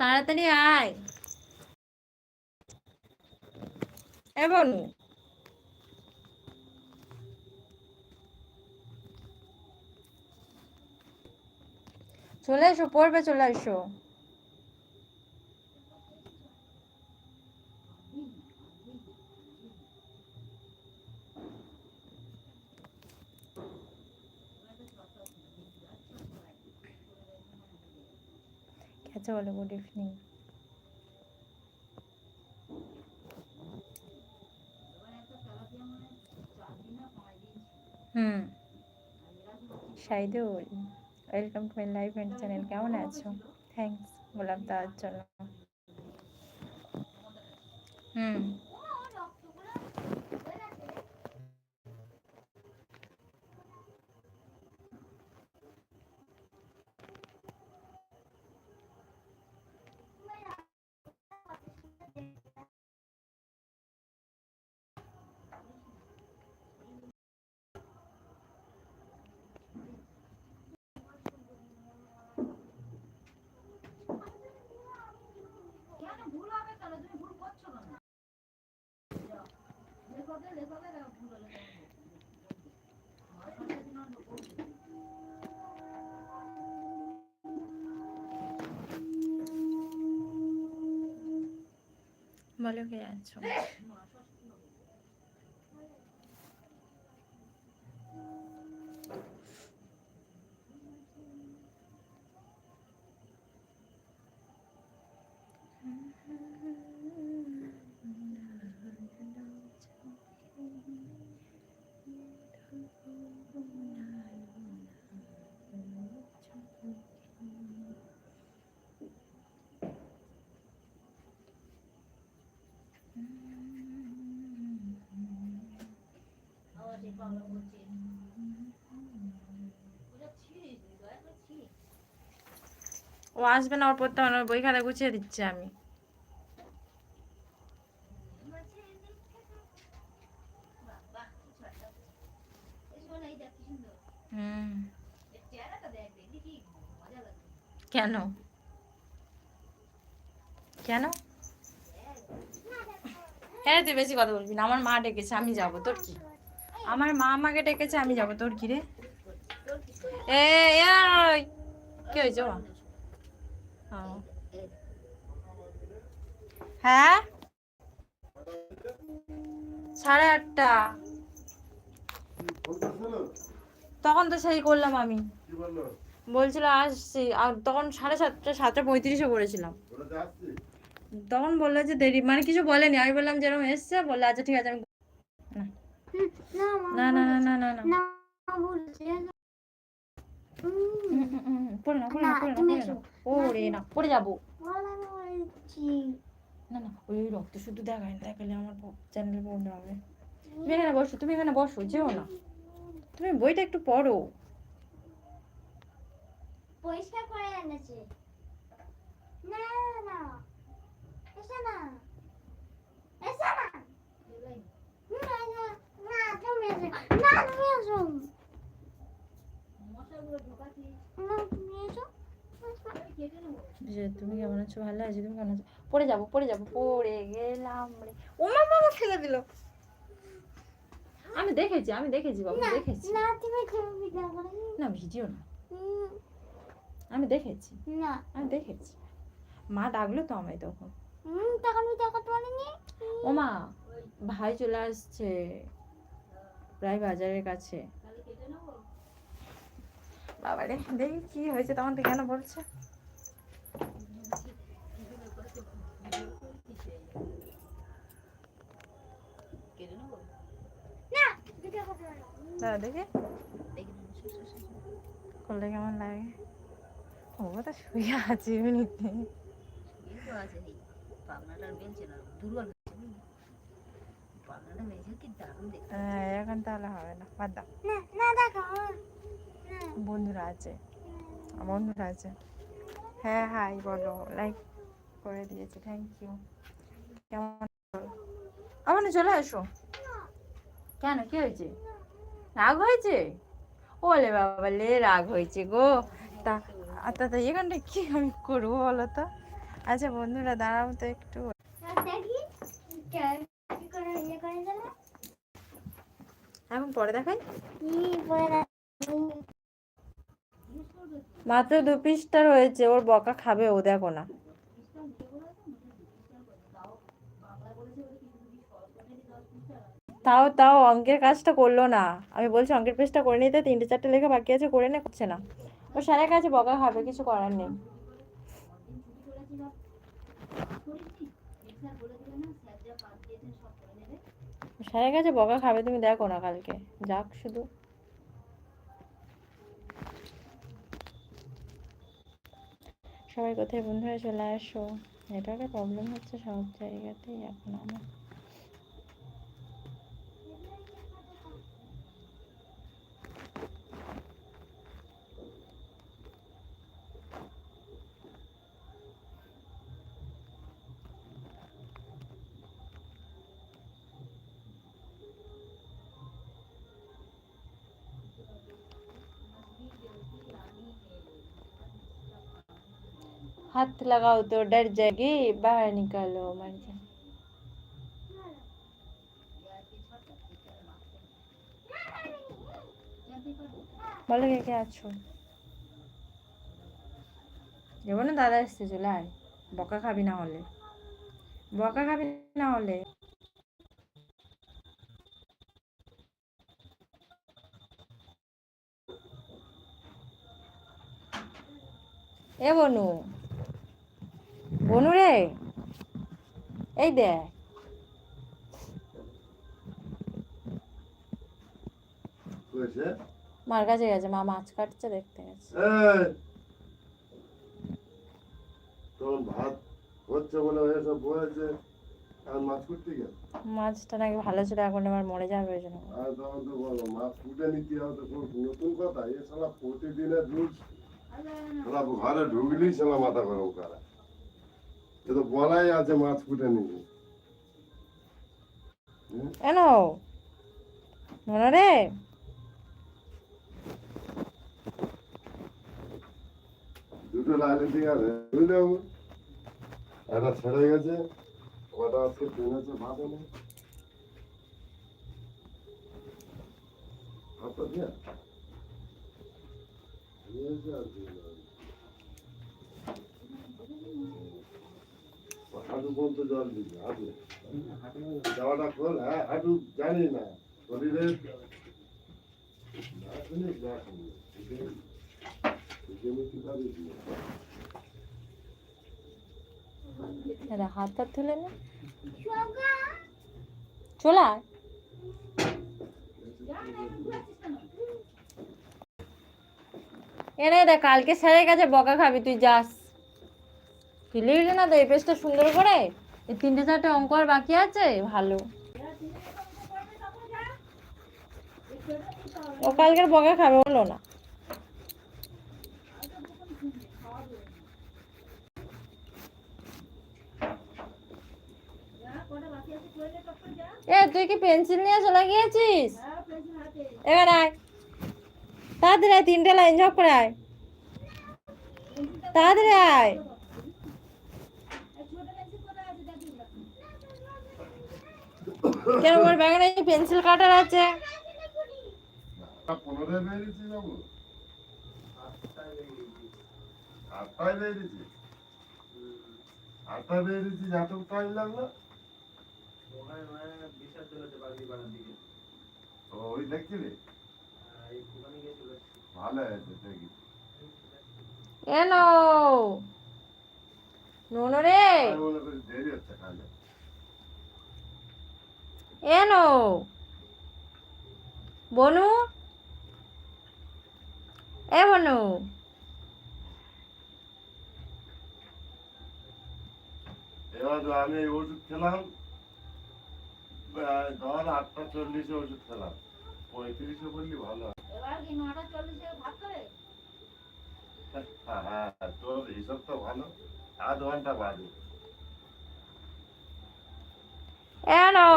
তাড়াতাড়ি আয়। এবং চলে এসো পড়বে চলে এসো। বলো good evening hmm. Shahidul welcome to my live and channel কেমন আছো? থ্যাংকস বললাম তার জন্য হুম। বলো কে আছো ও আসবে না ওর পড়তে হবে না, বই খাতা গুছিয়ে দিচ্ছি আমি। কেন? কেন? হ্যাঁ তুই বেশি কথা বলবি না আমার মা ডেকেছে আমি যাব তোর কি? আমার মা আমাকে ডেকেছে আমি যাব। তোর কি রে এ কি হয়েছে। হ্যাঁ? সাড়ে আটটা। তখন তো সেই করলাম আমি। বলছিল আসছি। আর তখন সাড়ে সাতটা সাতটা পঁয়ত্রিশে করেছিলাম। আসছি তখন বলল যে দেরি মানে কিছু বলেনি। আমি বললাম যেরকম এসছে বলল আচ্ছা ঠিক আছে আমি না না না না না না না। হুম, হুম, হুম, হুম, পড়ে না পড়ে না পড়ে না পড়ে না পড়ে না পড়ে যাব। না না ওই রক্ত শুধু দেখায় না দেখালে আমার চ্যানেল বন্ধ হবে। তুমি এখানে বসো তুমি এখানে বসো যেও না। তুমি বইটা একটু পড়ো। পরিষ্কার করে এনেছে। না না এসো না এসো না না না না তুমি এসো না তুমি এসো না তুমি এসো যে তুমি কেমন আছো? ভালো আছো? তুমি কেমন আছো? পড়ে যাব পড়ে যাব। পড়ে গেলাম রে। ও মা বাবা ফেলে দিল। আমি দেখেছি আমি দেখেছি বাবু দেখেছি। না তুমি না। ভিডিও না। আমি দেখেছি। না। আমি দেখেছি। মা ডাকলো তো আমায় তখন। হুম তখন ভিডিও করতে পারিনি ও মা ভাই চলে আসছে। প্রায় বাজারের কাছে। বাবা বাবারে দেখি কি হয়েছে তখন তো কেন বলছে না ভিডিও করতে পারিনি দাদা দেখে। করলে কেমন লাগে? ও তো শুয়ে আছে এমনিতে। হ্যাঁ এখন তাহলে হবে না বাদ দাও। বন্ধুরা আছে। বন্ধুরা আছে। হ্যাঁ হাই বলো। লাইক করে দিয়েছে থ্যাংক ইউ কেমন? আমার চলে আসো। কেন, কি হয়েছে? রাগ হয়েছে? ওলে বাবা লে, রাগ হয়েছে গো। তা তা এখানটা কি আমি করব বলো তো? আচ্ছা বন্ধুরা, দাঁড়াও তো একটু। এখন পরে দেখাই। মাত্র দু পিসটা রয়েছে, ওর বকা খাবে ও, দেখো না। তাও তাও অঙ্কের কাজটা করল না। আমি বলছি অঙ্কের পেজটা করে নিতে, তিনটে চারটে লেখা বাকি আছে, করে নে, করছে না। ও স্যারের কাছে বকা খাবে, কিছু করার নেই। স্যারের কাছে বকা খাবে, তুমি দেখো না কালকে। যাক শুধু। সবাই কোথায়? বন্ধুরা চলে আসো। নেটওয়ার্কের প্রবলেম হচ্ছে সব জায়গাতেই এখন আমার। हाथ लगाओ तो डर जाएगी बाहर निकालो मर जाए বলো কে কে আছো যাবো না দাদা এসছে চলে আয় বকা খাবি না হলে বকা খাবি না হলে এ বনু বনু রে। এই হয়েছে মার কাছে গেছে মা মাছ কাটছে দেখতে গেছে। এই! ভাত হচ্ছে বলে এসব বয়েছে আর মাছ গেল। মাছটা নাকি ভালো ছিল এখন এবার মরে যাবে ওই জন্য। আর তখন তো বলো মাছ কুটে নিতে হবে তো নতুন কথা এ শালা প্রতিদিনের রুলস ঘরে ঢুকলেই মাথা গরম করা। এ তো আছে মাছ কুটে নিবি। কেন? মনে রে? দুটো লাইনে ঠিক আছে বুঝলে একটা ছেড়ে গেছে ওটা আজকে ট্রেন আছে ভাত নেই ভাতটা দিয়া। আর না। ও হাঁটু পর্যন্ত জল হাঁটু। যাওয়াটা খোল হ্যাঁ হাঁটু জানি না, শরীরে না শুনিস না শুনিস জমি কি পারিস না দাদা, হাত নে। চলে আয়। এনে কালকে স্যারের কাছে বকা খাবি, তুই যাস। তুই লিখলি না তো, এই পেজটা সুন্দর করে? এই তিনটে চারটে অঙ্ক আর বাকি আছে? ভালো। ও কালকের বকা খাবে, হলো না। এ, তুই কি পেন্সিল নিয়ে চলে গিয়েছিস? এবার আয়। তাড়াতাড়ি আয়, তিনটে লাইন ঝপ করে আয়। তাড়াতাড়ি আয়। কেন ওর ব্যাগে পেন্সিল কাটার আছে? ওই দেখছিলি ভালো হয়েছে দেখি দেরি হচ্ছে কাজে। এনো বনু। এ বনু। এবার আমি ওষুধ খেলাম। ধর আটটা চল্লিশে ওষুধ খেলাম। পঁয়ত্রিশে বললি ভালো হ্যাঁ। হ্যাঁ তোর হিসাব তো ভালো। আধ ঘণ্টা বাদে এনো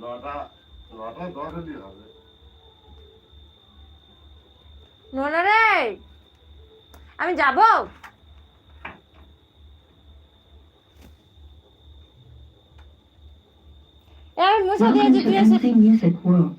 নটা নটা দশ হলেই হবে নোনা রে আমি যাব এ, আমি মুছে দিয়েছি তুই এসে Advancing Music World.